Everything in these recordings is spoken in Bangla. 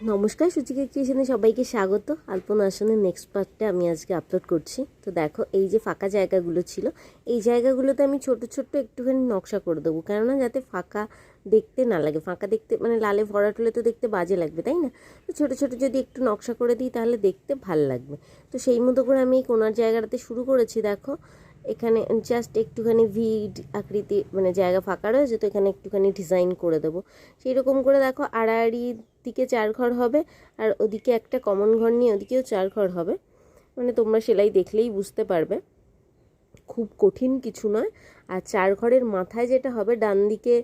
নমস্কার, সুচিকা ক্রিয়েশনে সবাইকে স্বাগত। আলপনা আসনের নেক্সট পার্টটা আমি আজকে আপলোড করছি। তো দেখো, এই যে ফাঁকা জায়গাগুলো ছিল, এই জায়গাগুলোতে আমি ছোট ছোট্ট একটুখানি নকশা করে দেবো। কেননা যাতে ফাঁকা দেখতে না লাগে, ফাঁকা দেখতে মানে লালে ভরা টুলে তো দেখতে বাজে লাগবে, তাই না? তো ছোটো ছোটো যদি একটু নকশা করে দিই, তাহলে দেখতে ভালো লাগবে। তো সেই মতো করে আমি এই কোনার জায়গাটাতে শুরু করেছি, দেখো। এখানে জাস্ট একটুখানি ভি আকৃতি মানে জায়গা ফাঁকা রয়েছে, তো এখানে একটুখানি ডিজাইন করে দেবো। সেই রকম করে দেখো, আড়াআড়ি দিকে চার ঘর হবে, আর ওদিকে একটা কমন ঘর নিয়ে ওদিকেও চার ঘর হবে। মানে তোমরা সেলাই দেখলেই বুঝতে পারবে। খুব কঠিন কিছু নয়, আর চার ঘরের মাথায় যেটা হবে, ডান দিকে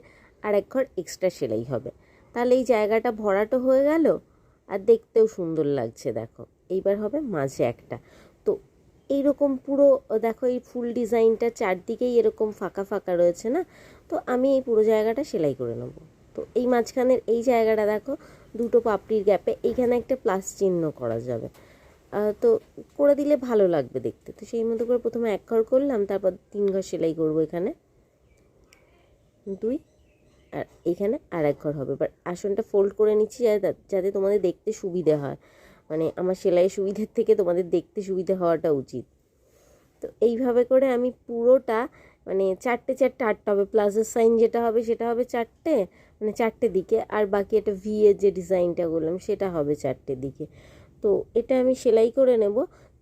আর এক ঘর এক্সট্রা সেলাই হবে। তাহলে এই জায়গাটা ভরাটো হয়ে গেল, আর দেখতেও সুন্দর লাগছে, দেখো। এইবার হবে মাঝে একটা। এইরকম পুরো দেখো এই ফুল ডিজাইনটা চারদিকেই এরকম ফাঁকা ফাঁকা রয়েছে না? তো আমি এই পুরো জায়গাটা সেলাই করে নেব। তো এই মাঝখানের এই জায়গাটা দেখো, দুটো পাপড়ির গ্যাপে, এইখানে একটা প্লাস চিহ্ন করা যাবে। তো করে দিলে ভালো লাগবে দেখতে। তো সেই মতো করে প্রথমে এক ঘর করলাম, তারপর তিন ঘর সেলাই করব এখানে। দুই, আর এইখানে আর এক ঘর হবে। বাট আসনটা ফোল্ড করে নিচ্ছি যাতে তোমাদের দেখতে সুবিধে হয়। মানে আমার সেলাইয়ের সুবিধের থেকে তোমাদের দেখতে সুবিধে হওয়াটা উচিত। তো এইভাবে করে আমি পুরোটা মানে চারটে চারটে আটটা হবে প্লাসের সাইন যেটা হবে সেটা হবে চারটে মানে চারটে দিকে, আর বাকি একটা ভি এর যে ডিজাইনটা করলাম সেটা হবে চারটে দিকে। তো এটা আমি সেলাই করে নেব,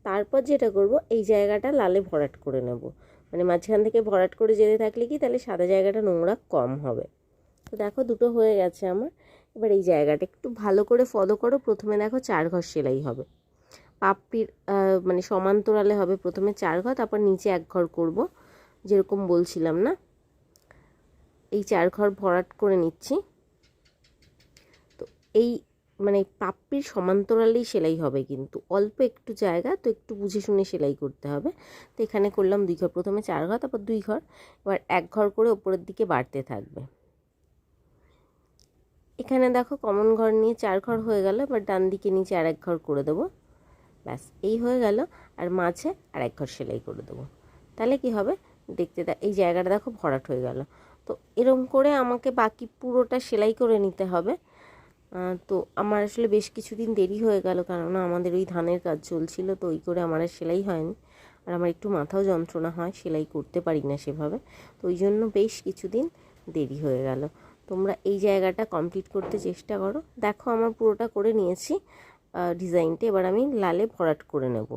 তারপর যেটা করব, এই জায়গাটা লালে ভরাট করে নেব। মানে মাঝখান থেকে ভরাট করে যেতে থাকলে কি, তাহলে সাদা জায়গাটা নোংরা কম হবে। তো দেখো দুটো হয়ে গেছে আমার। এবার এই জায়গাটা একটু ভালো করে ফলো করো। প্রথমে দেখো চার ঘর সেলাই হবে। পাপড়ির মানে সমান্তরালে হবে প্রথমে চার ঘর, তারপর নিচে এক ঘর করব, যেরকম বলছিলাম না? এই চার ঘর ভরাট করে নিচ্ছি। তো এই মানে পাপ্পির সমান্তরালেই সেলাই হবে কিন্তু। অল্প একটু জায়গা, তো একটু বুঝে শুনে সেলাই করতে হবে। তো এখানে করলাম দুই ঘর, প্রথমে চার ঘর, তারপর দুই ঘর। এবার এক ঘর করে ওপরের দিকে বাড়তে থাকবে। এখানে দেখো কমন ঘর নিয়ে চার ঘর হয়ে গেল, এবার ডান দিকে নিচে আর এক ঘর করে দেবো। ব্যাস, এই হয়ে গেল, আর মাঝে আর এক ঘর সেলাই করে দেবো। তাহলে কি হবে? দেখতে এই জায়গাটা দেখো ভরাট হয়ে গেল। তো এরম করে আমাকে বাকি পুরোটা সেলাই করে নিতে হবে। তো আমার আসলে বেশ কিছুদিন দেরি হয়ে গেল, কেননা আমাদের ওই ধানের কাজ চলছিল, তো ওই করে আমার আর সেলাই হয়নি। আর আমার একটু মাথাও যন্ত্রণা হয়, সেলাই করতে পারি না সেভাবে। তো ওই জন্য বেশ কিছুদিন দেরি হয়ে গেল। তোমরা এই জায়গাটা কমপ্লিট করতে চেষ্টা করো। দেখো আমার পুরোটা করে নিয়েছি ডিজাইনটা এবার আমি লালে ভরাট করে নেব।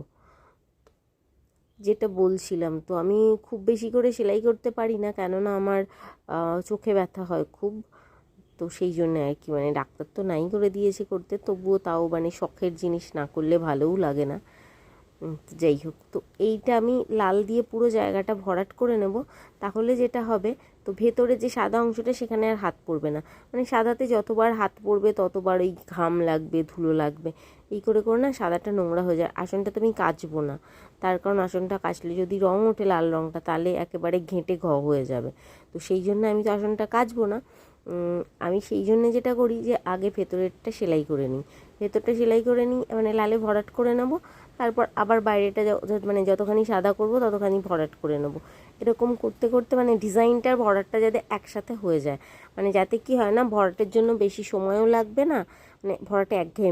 যেটা বলছিলাম তো, আমি খুব বেশি করে সেলাই করতে পারি না, কেননা আমার চোখে ব্যথা হয় খুব। তো সেই জন্য আর কি মানে ডাক্তার তো নাই করে দিয়েছে করতে, তবুও তাও মানে শখের জিনিস না করলে ভালোও লাগে না। যাই হোক, তো এইটা আমি লাল দিয়ে পুরো জায়গাটা ভরাট করে নেব, তাহলে যেটা হবে, তো ভেতরে যে সাদা অংশটা সেখানে আর হাত পড়বে না। মানে সাদাতে যতবার হাত পড়বে, ততবার ওই ঘাম লাগবে, ধুলো লাগবে, এই করে করে না সাদাটা নোংরা হয়ে যায়। আসনটা তো আমি কাচবো না, তার কারণ আসনটা কাচলে যদি রং ওঠে লাল রংটা, তাহলে একেবারে ঘেঁটে ঘ হয়ে যাবে। তো সেই জন্য আমি তো আসনটা কাচবো না আমি সেই জন্য যেটা করি যে আগে ভেতরেরটা সেলাই করে নিই। ভেতরটা সেলাই করে নিই মানে লালে ভরাট করে নেব তারপর আবার বাইরেটা মানে যতখানি সাদা করব, ততখানি ভরাট করে নেব। এরকম করতে করতে মানে ডিজাইনটার ভরাটটা যাতে একসাথে হয়ে যায়। মানে যাতে কি হয় না, ভরাটের জন্য বেশি সময়ও লাগবে না মানে ভরাটে একঘেয়েমি